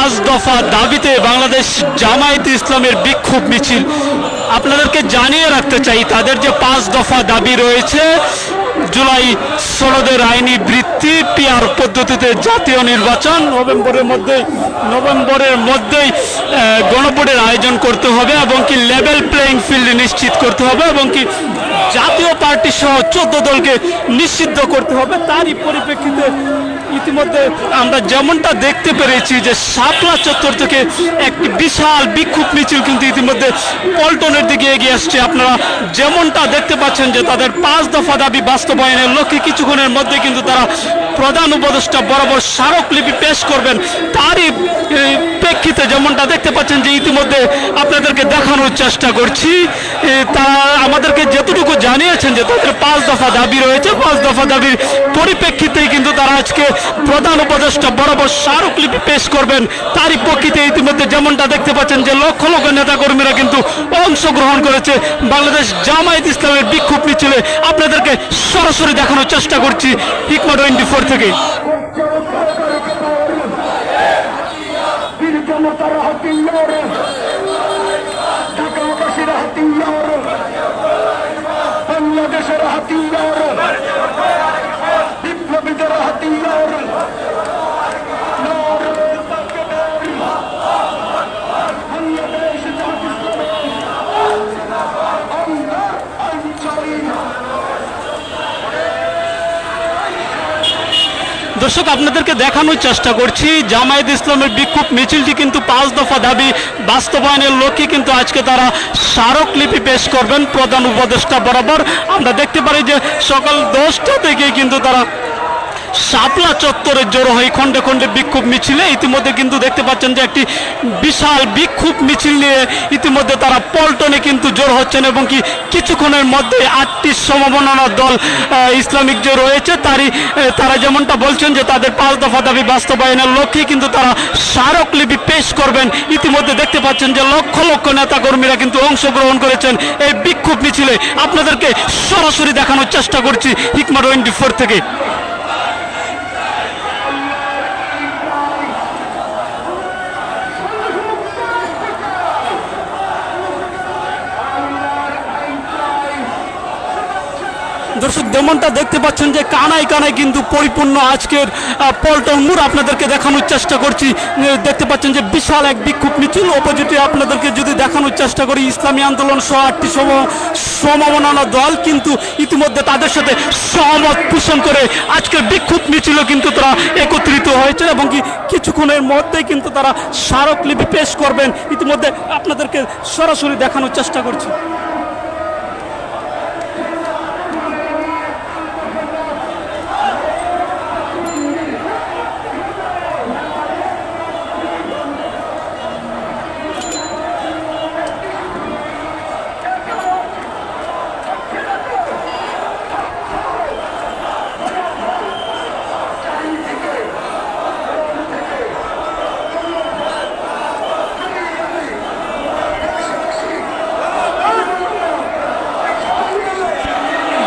পাঁচ দফা দাবিতে বাংলাদেশ জামায়াত ইসলামের বিক্ষোভ মিছিল। আপনাদেরকে জানিয়ে রাখতে চাই, তাদের যে পাঁচ দফা দাবি রয়েছে, জুলাই ষোলোদের আইনি বৃত্তি, পিআর পদ্ধতিতে জাতীয় নির্বাচন, নভেম্বরের মধ্যে, নভেম্বরের মধ্যেই গণভোটের আয়োজন করতে হবে এবং কি লেভেল প্লেইং ফিল্ড নিশ্চিত করতে হবে এবং কি জাতীয় পার্টি সহ চোদ্দ দলকে নিষিদ্ধ করতে হবে। তারই পরিপ্রেক্ষিতে ইতিমধ্যে আমরা যেমনটা দেখতে পেরেছি যে শাপলা চত্বর থেকে একটি বিশাল বিক্ষোভ মিছিল কিন্তু ইতিমধ্যে পল্টনের দিকে এগিয়ে আসছে। আপনারা যেমনটা দেখতে পাচ্ছেন যে তাদের পাঁচ দফা দাবি বাস্তবায়নের লক্ষ্যে কিছুক্ষণের মধ্যে কিন্তু তারা প্রধান উপদেষ্টা বরাবর স্মারকলিপি পেশ করবেন। তারই প্রেক্ষিতে যেমনটা দেখতে পাচ্ছেন যে ইতিমধ্যে আপনাদেরকে দেখানোর চেষ্টা করছি। তারা আমাদেরকে যতটুকু জানিয়েছেন যে তাদের পাঁচ দফা দাবি রয়েছে, পাঁচ দফা দাবির পরিপ্রেক্ষিতেই কিন্তু তারা আজকে প্রধান উপদেষ্টা বরাবর স্মারকলিপি পেশ করবেন। তারই প্রেক্ষিতে ইতিমধ্যে যেমনটা দেখতে পাচ্ছেন যে লক্ষ লক্ষ নেতাকর্মীরা কিন্তু অংশগ্রহণ করেছে। বাংলাদেশ জামায়াত ইসলামের বিক্ষোভ মিছিলে আপনাদেরকে সরাসরি দেখানোর চেষ্টা করছি হিকমা টোয়েন্টি ফোর থেকে। দর্শক, আপনাদেরকে দেখানোর চেষ্টা করছি, জামায়াত ইসলামের বিক্ষোভ মিছিলটি কিন্তু পাঁচ দফা দাবি, বাস্তবায়নের লক্ষ্যে কিন্তু আজকে তারা স্মারকলিপি পেশ করবেন প্রধান উপদেষ্টা বরাবর। আমরা দেখতে পারি যে সকাল দশটা থেকে কিন্তু তারা শাপলা চত্বরের জড়ো হয় খণ্ডে খণ্ডে বিক্ষোভ মিছিলে ইতিমধ্যে কিন্তু দেখতে পাচ্ছেন যে একটি বিশাল বিক্ষোভ মিছিল নিয়ে ইতিমধ্যে তারা পল্টনে কিন্তু জড়ো হচ্ছেন এবং কি কিছুক্ষণের মধ্যে আটটি সমমননা দল ইসলামিক যে রয়েছে তারই তারা যেমনটা বলছেন যে তাদের পাঁচ দফা দাবি বাস্তবায়নের লক্ষ্যে কিন্তু তারা স্মারকলিপি পেশ করবেন। ইতিমধ্যে দেখতে পাচ্ছেন যে লক্ষ লক্ষ নেতাকর্মীরা কিন্তু অংশগ্রহণ করেছেন এই বিক্ষোভ মিছিলে। আপনাদেরকে সরাসরি দেখানোর চেষ্টা করছি হিকমা টোয়েন্টি ফোর থেকে। দর্শক, যেমনটা দেখতে পাচ্ছেন যে কানায় কানায় কিন্তু পরিপূর্ণ আজকের পল্টন মোড় আপনাদেরকে দেখানোর চেষ্টা করছি। দেখতে পাচ্ছেন যে বিশাল এক বিক্ষোভ মিছিল অপোজিটে আপনাদেরকে যদি দেখানোর চেষ্টা করি, ইসলামী আন্দোলন সহ আটটি সম- সমমনানা দল কিন্তু ইতিমধ্যে তাদের সাথে সহমত পোষণ করে আজকের বিক্ষোভ মিছিলও কিন্তু তারা একত্রিত হয়েছে এবং কি কিছুক্ষণের মধ্যেই কিন্তু তারা স্মারকলিপি পেশ করবেন। ইতিমধ্যে আপনাদেরকে সরাসরি দেখানোর চেষ্টা করছি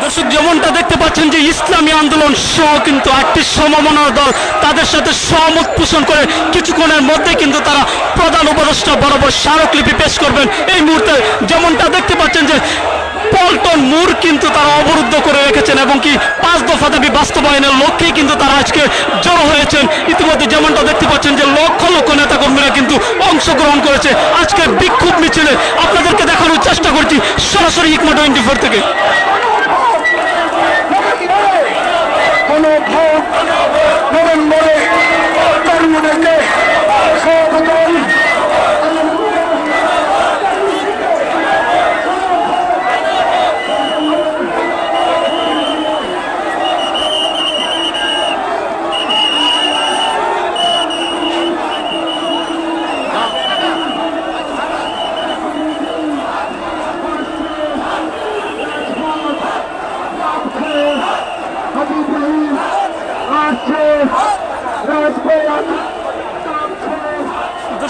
দর্শক যেমনটা দেখতে পাচ্ছেন যে ইসলামী আন্দোলন সহ কিন্তু আটটি সমমনা দল। তাদের সাথে সহমত পোষণ করে কিছুক্ষণের মধ্যে কিন্তু তারা প্রধান উপদেষ্টা বরাবর স্মারকলিপি পেশ করবেন। এই মুহূর্তে যেমনটা দেখতে পাচ্ছেন যে পল্টন মোড় কিন্তু তারা অবরুদ্ধ করে রেখেছেন এবং কি পাঁচ দফা দাবি বাস্তবায়নের লক্ষ্যেই কিন্তু তারা আজকে জড়ো হয়েছেন। ইতিমধ্যে যেমনটা দেখতে পাচ্ছেন যে লক্ষ লক্ষ নেতাকর্মীরা কিন্তু অংশগ্রহণ করেছে। আজকে বিক্ষোভ মিছিলে আপনাদেরকে দেখানোর চেষ্টা করছি সরাসরি হিকমা টোয়েন্টি ফোর থেকে। ভোট নভেম্বরে তরুণকে সব দল আছে রাজপথ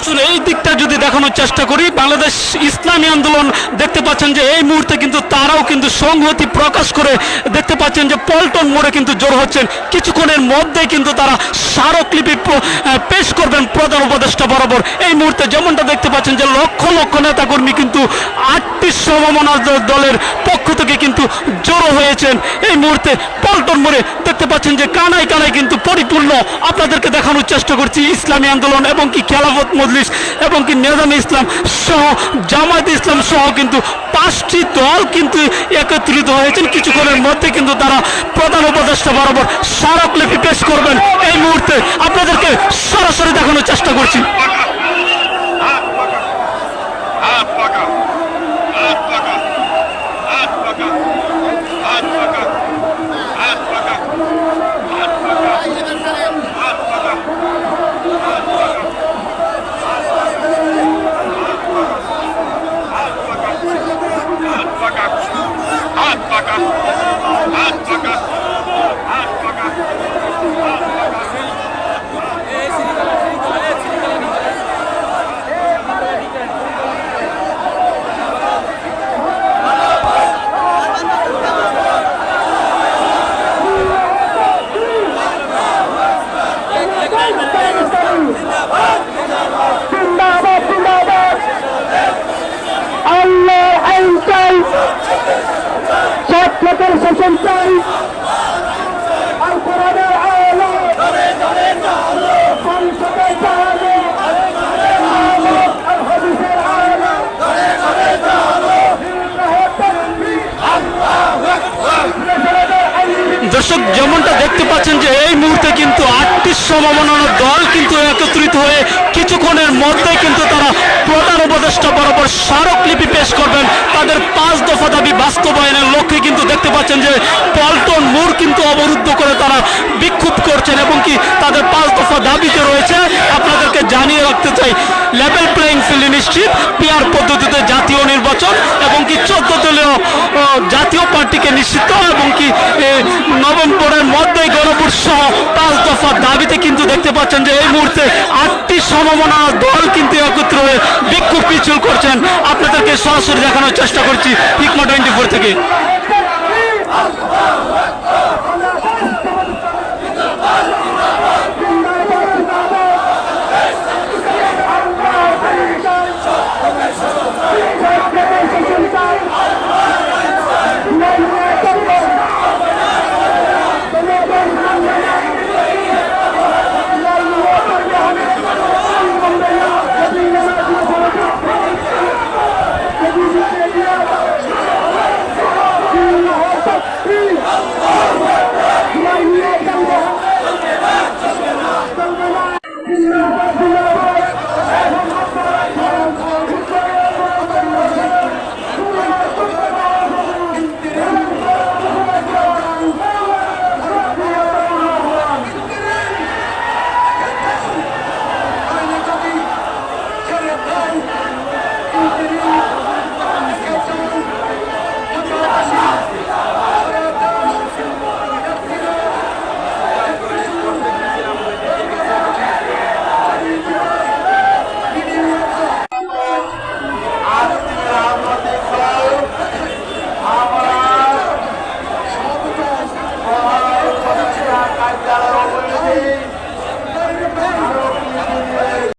আসলে এই দিকটা যদি দেখানোর চেষ্টা করি, বাংলাদেশ ইসলামী আন্দোলন দেখতে পাচ্ছেন যে এই মুহূর্তে কিন্তু তারাও কিন্তু সংহতি প্রকাশ করে দেখতে পাচ্ছেন যে পল্টন মোড়ে কিন্তু জোর হচ্ছেন। কিছুক্ষণের মধ্যেই কিন্তু তারা স্মারকলিপি পেশ করবেন প্রধান উপদেষ্টা বরাবর। এই মুহূর্তে যেমনটা দেখতে পাচ্ছেন যে লক্ষ লক্ষ নেতাকর্মী কিন্তু আটটি সমমনা দলের পক্ষ থেকে কিন্তু জড়ো হয়েছেন। এই মুহূর্তে পল্টন মোড়ে দেখতে পাচ্ছেন যে কানায় কানায় কিন্তু পরিপূর্ণ। আপনাদেরকে দেখানোর চেষ্টা করছি ইসলামী আন্দোলন এবং কি খেলাফত মজলিস এবং কি নেজাম ইসলাম সহ, জামায়াত ইসলাম সহ কিন্তু পাঁচটি দল কিন্তু একত্রিত হয়েছেন। কিছুক্ষণের মধ্যে কিন্তু তারা প্রধান উপদেষ্টা বরাবর স্মারকলিপি পেশ করবেন। এই মুহূর্তে আপনাদেরকে সমমনানো দল কিন্তু একত্রিত হয়ে কিছুক্ষণের মধ্যে কিন্তু তারা প্রধান উপদেষ্টা বরাবর স্মারকলিপি পেশ করবেন। তাদের পাঁচ দফা দাবি বাস্তবায়নের লক্ষ্যে কিন্তু দেখতে পাচ্ছেন যে পল্টন মোড় কিন্তু অবরুদ্ধ করে তারা বিক্ষোভ করছেন এবং কি তাদের পাঁচ দফা দাবিতে রয়েছে। আপনাদেরকে জানিয়ে রাখতে চাই লেভেল প্লেইং ফিল্ড নিশ্চিত পিআর পদ্ধতিতে জাতীয় নির্বাচন এবং কি চোদ্দ দলীয় জাতীয় পার্টিকে নিশ্চিত এবং কি নভেম্বরের মধ্যেই দফা দাবিতে কিন্তু দেখতে পাচ্ছেন যে এই মুহূর্তে আটটি সমমনা দল কিন্তু একত্র হয়ে বিক্ষোভ মিছিল করছেন। আপনাদেরকে সরাসরি দেখানোর চেষ্টা করছি হিকমা টোয়েন্টি থেকে।